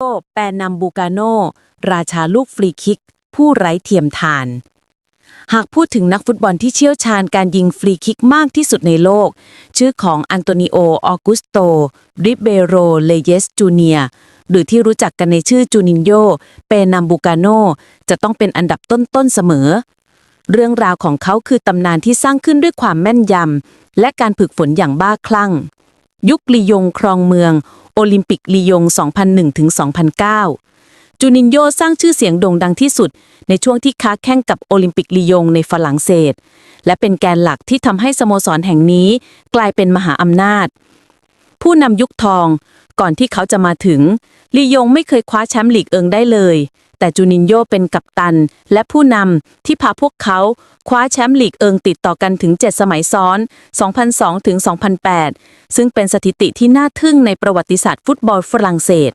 โอแปรนำบูกาโน ราชาลูกฟรีคิก ผู้ไร้เทียมทาน หากพูดถึงนักฟุตบอลที่เชี่ยวชาญการยิงฟรีคิกมากที่สุดในโลก ชื่อของอันโตนิโอ ออกุสโต ริเบโร เลเยส จูเนียหรือที่รู้จักกันในชื่อจูนินโย เปนัมบูกาโน จะต้องเป็นอันดับต้นๆเสมอ เรื่องราวของเขาคือตำนานที่สร้างขึ้นด้วยความแม่นยำ และการฝึกฝนอย่างบ้าคลั่ง ยุคลียงครองเมือง โอลิมปิกลียง 2001ถึง2009 จูนินโยสร้างชื่อเสียงโด่งดังที่สุด ในช่วงที่ค้าแข่งกับโอลิมปิกลียงในฝรั่งเศส และเป็นแกนหลักที่ทำให้สโมสรแห่งนี้กลายเป็นมหาอำนาจ ผู้นำยุคทอง ก่อนที่เขาจะมาถึงลียงไม่เคยคว้าแชมป์ลีกเอิงได้เลย แต่จูนินโยเป็นกัปตัน และผู้นำที่พาพวกเขาคว้าแชมป์ลีกเอิงติดต่อกันถึง 7 สมัยซ้อน 2002 ถึง 2008 ซึ่งเป็นสถิติที่น่าทึ่งในประวัติศาสตร์ฟุตบอลฝรั่งเศส